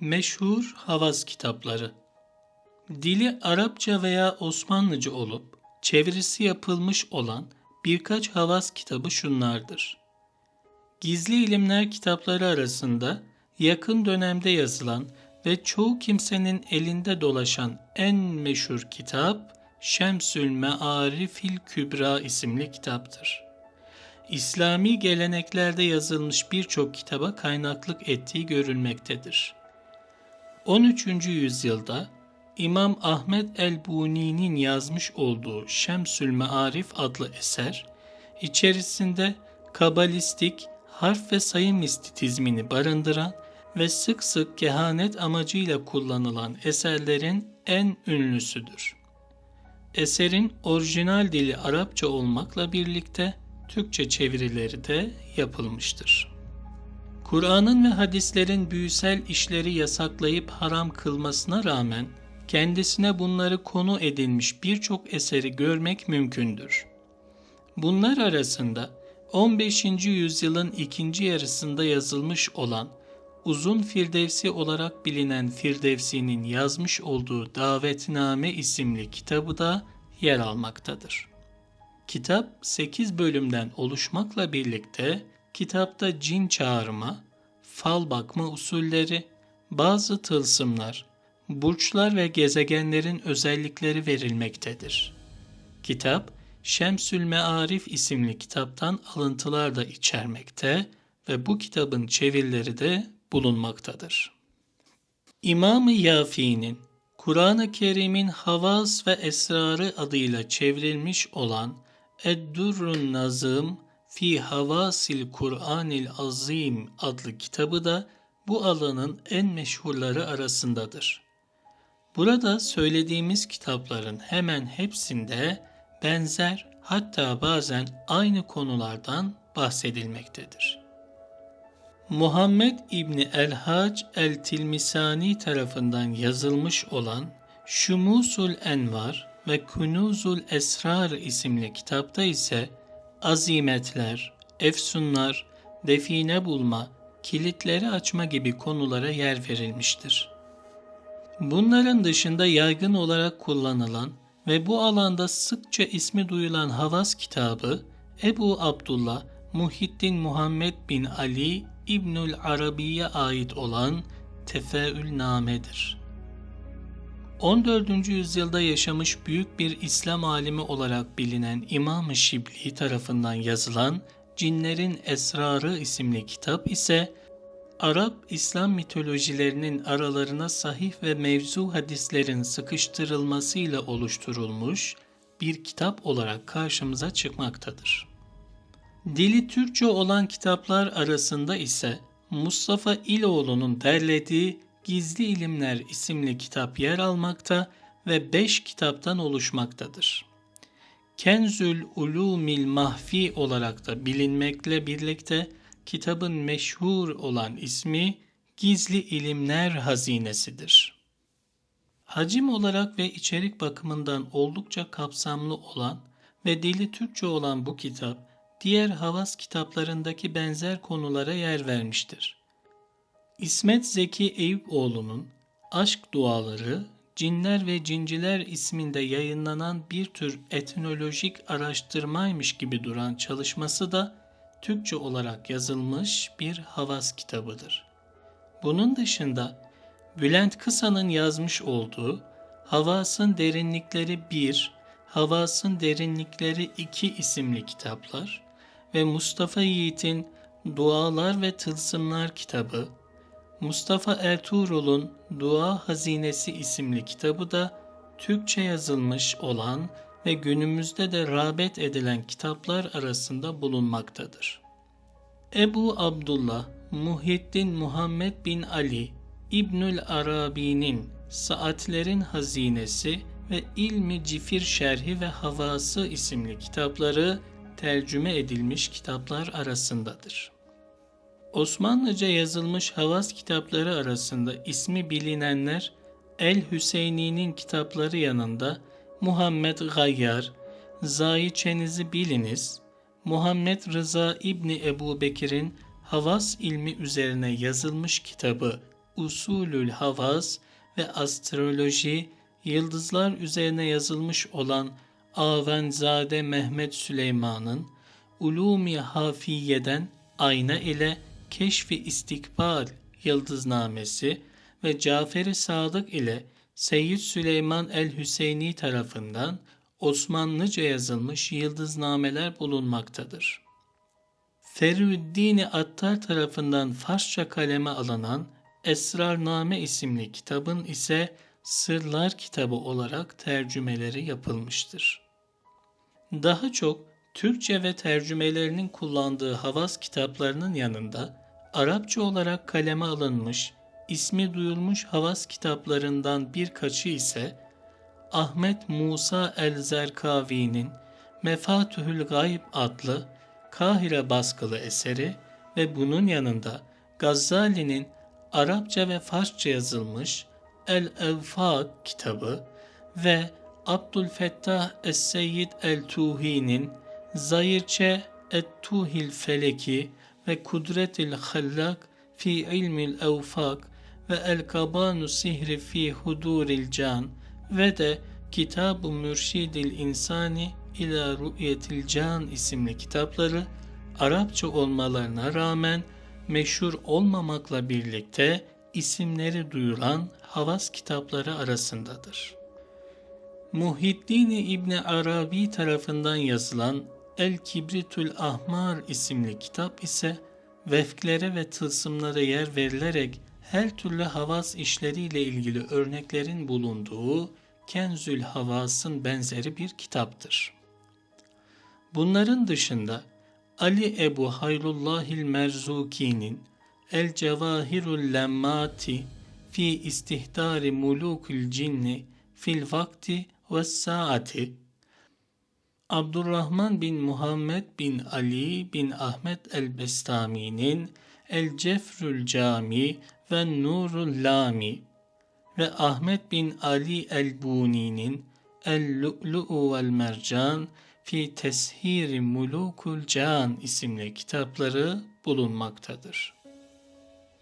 Meşhur Havas kitapları Dili Arapça veya Osmanlıca olup çevirisi yapılmış olan birkaç Havas kitabı şunlardır. Gizli İlimler kitapları arasında yakın dönemde yazılan ve çoğu kimsenin elinde dolaşan en meşhur kitap Şemsül Mearifil Kübra isimli kitaptır. İslami geleneklerde yazılmış birçok kitaba kaynaklık ettiği görülmektedir. 13. yüzyılda İmam Ahmet el-Buni'nin yazmış olduğu Şemsül Mearif adlı eser, içerisinde kabalistik harf ve sayı mistisizmini barındıran ve sık sık kehanet amacıyla kullanılan eserlerin en ünlüsüdür. Eserin orijinal dili Arapça olmakla birlikte Türkçe çevirileri de yapılmıştır. Kur'an'ın ve hadislerin büyüsel işleri yasaklayıp haram kılmasına rağmen kendisine bunları konu edilmiş birçok eseri görmek mümkündür. Bunlar arasında 15. yüzyılın ikinci yarısında yazılmış olan Uzun Firdevsi olarak bilinen Firdevsi'nin yazmış olduğu Davetname isimli kitabı da yer almaktadır. Kitap 8 bölümden oluşmakla birlikte kitapta cin çağırma, fal bakma usulleri, bazı tılsımlar, burçlar ve gezegenlerin özellikleri verilmektedir. Kitap, Şemsül Mearif isimli kitaptan alıntılar da içermekte ve bu kitabın çevirileri de bulunmaktadır. İmam-ı Yafi'nin Kur'an-ı Kerim'in Havas ve Esrarı adıyla çevrilmiş olan Eddurrun Nazım fi Havasil Kur'anil Azim adlı kitabı da bu alanın en meşhurları arasındadır. Burada söylediğimiz kitapların hemen hepsinde benzer hatta bazen aynı konulardan bahsedilmektedir. Muhammed İbni El-Hac El-Tilmisani tarafından yazılmış olan Şumusul Envar ve Kunuzul Esrar isimli kitapta ise azimetler, efsunlar, define bulma, kilitleri açma gibi konulara yer verilmiştir. Bunların dışında yaygın olarak kullanılan ve bu alanda sıkça ismi duyulan Havas kitabı Ebu Abdullah Muhittin Muhammed bin Ali İbnül Arabi'ye ait olan Tefeül Name'dir. 14. yüzyılda yaşamış büyük bir İslam alimi olarak bilinen İmam-ı Şibli tarafından yazılan Cinlerin Esrarı isimli kitap ise Arap İslam mitolojilerinin aralarına sahih ve mevzu hadislerin sıkıştırılmasıyla oluşturulmuş bir kitap olarak karşımıza çıkmaktadır. Dili Türkçe olan kitaplar arasında ise Mustafa İloğlu'nun derlediği Gizli İlimler isimli kitap yer almakta ve beş kitaptan oluşmaktadır. Kenzül Ulumil Mahfi olarak da bilinmekle birlikte kitabın meşhur olan ismi Gizli İlimler Hazinesidir. Hacim olarak ve içerik bakımından oldukça kapsamlı olan ve dili Türkçe olan bu kitap, diğer havas kitaplarındaki benzer konulara yer vermiştir. İsmet Zeki Eyüpoğlu'nun Aşk Duaları, Cinler ve Cinciler isminde yayınlanan bir tür etnolojik araştırmaymış gibi duran çalışması da Türkçe olarak yazılmış bir havas kitabıdır. Bunun dışında Bülent Kısa'nın yazmış olduğu Havasın Derinlikleri 1, Havasın Derinlikleri 2 isimli kitaplar ve Mustafa Yiğit'in Dualar ve Tılsımlar kitabı, Mustafa Ertuğrul'un Dua Hazinesi isimli kitabı da Türkçe yazılmış olan ve günümüzde de rağbet edilen kitaplar arasında bulunmaktadır. Ebu Abdullah Muhyiddin Muhammed bin Ali İbnül Arabi'nin Saatlerin Hazinesi ve İlmi Cifir Şerhi ve Havası isimli kitapları tercüme edilmiş kitaplar arasındadır. Osmanlıca yazılmış havas kitapları arasında ismi bilinenler El Hüseyni'nin kitapları yanında Muhammed Gayyar, Zayi Çeniz'i biliniz, Muhammed Rıza İbni Ebu Bekir'in Havas ilmi üzerine yazılmış kitabı Usulül Havas ve Astroloji, yıldızlar üzerine yazılmış olan Avenzade Mehmet Süleyman'ın Ulumi Hafiye'den Ayna ile Keşfi İstikbal Yıldıznamesi ve Cafer-i Sadık ile Seyyid Süleyman el-Hüseyni tarafından Osmanlıca yazılmış yıldıznameler bulunmaktadır. Ferüddin Attar tarafından Farsça kaleme alınan Esrarname isimli kitabın ise Sırlar kitabı olarak tercümeleri yapılmıştır. Daha çok Türkçe ve tercümelerinin kullandığı Havas kitaplarının yanında Arapça olarak kaleme alınmış, ismi duyulmuş Havas kitaplarından birkaçı ise Ahmet Musa el-Zerkavi'nin Mefatühül Gayb adlı Kahire baskılı eseri ve bunun yanında Gazali'nin Arapça ve Farsça yazılmış El-Evfak kitabı ve Abdülfettah Es-Seyyid El-Tuhi'nin Zayirçe Et-Tuhil Feleki ve Kudretil Hallak fi ilmil evfak ve El-Kabanu Sihri fi Huduril Can ve de Kitab-ı Mürşidil İnsani ila Ru'yetil Can isimli kitapları Arapça olmalarına rağmen meşhur olmamakla birlikte isimleri duyulan havas kitapları arasındadır. Muhiddin İbni Arabi tarafından yazılan El Kibritül Ahmar isimli kitap ise vefklere ve tılsımlara yer verilerek her türlü havas işleriyle ilgili örneklerin bulunduğu Kenzül Havas'ın benzeri bir kitaptır. Bunların dışında Ali Ebu Hayrullahil Merzuki'nin El Cevahirul Lemmati fi istihdari mulukul cinni fil vakti ve saati Abdurrahman bin Muhammed bin Ali bin Ahmet el-Bestami'nin El Cefrül Cami ve Nurul Lami ve Ahmet bin Ali el-Buni'nin El-Lu'lu'u vel Mercan fi Teshiri Mulukul Can isimli kitapları bulunmaktadır.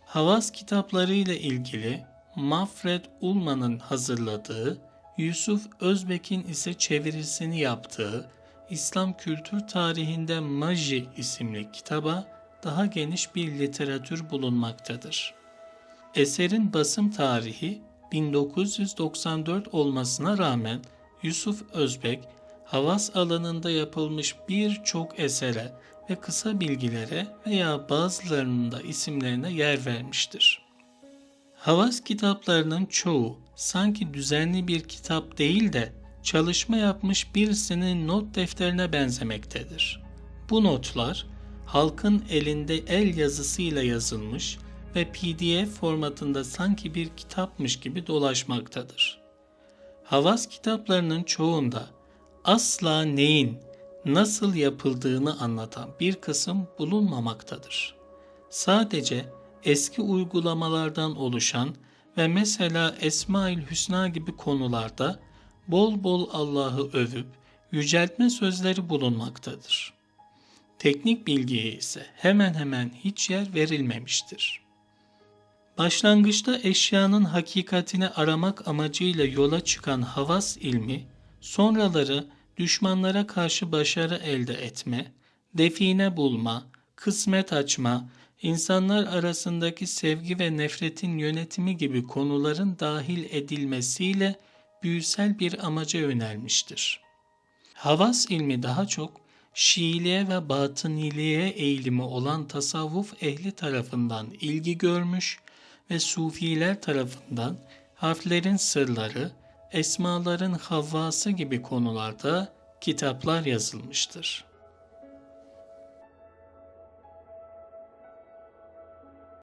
Havas kitapları ile ilgili Mafred Ulman'ın hazırladığı, Yusuf Özbek'in ise çevirisini yaptığı İslam kültür tarihinde Maji isimli kitaba daha geniş bir literatür bulunmaktadır. Eserin basım tarihi 1994 olmasına rağmen Yusuf Özbek, havas alanında yapılmış birçok esere ve kısa bilgilere veya bazılarının da isimlerine yer vermiştir. Havas kitaplarının çoğu sanki düzenli bir kitap değil de çalışma yapmış birisinin not defterine benzemektedir. Bu notlar halkın elinde el yazısıyla yazılmış ve PDF formatında sanki bir kitapmış gibi dolaşmaktadır. Havas kitaplarının çoğunda asla neyin, nasıl yapıldığını anlatan bir kısım bulunmamaktadır. Sadece eski uygulamalardan oluşan ve mesela Esmaül Hüsna gibi konularda bol bol Allah'ı övüp yüceltme sözleri bulunmaktadır. Teknik bilgiye ise hemen hemen hiç yer verilmemiştir. Başlangıçta eşyanın hakikatini aramak amacıyla yola çıkan havas ilmi, sonraları düşmanlara karşı başarı elde etme, define bulma, kısmet açma, insanlar arasındaki sevgi ve nefretin yönetimi gibi konuların dahil edilmesiyle büyüsel bir amaca yönelmiştir. Havas ilmi daha çok Şiiliğe ve batıniliğe eğilimi olan tasavvuf ehli tarafından ilgi görmüş ve sufiler tarafından harflerin sırları, esmaların havvası gibi konularda kitaplar yazılmıştır.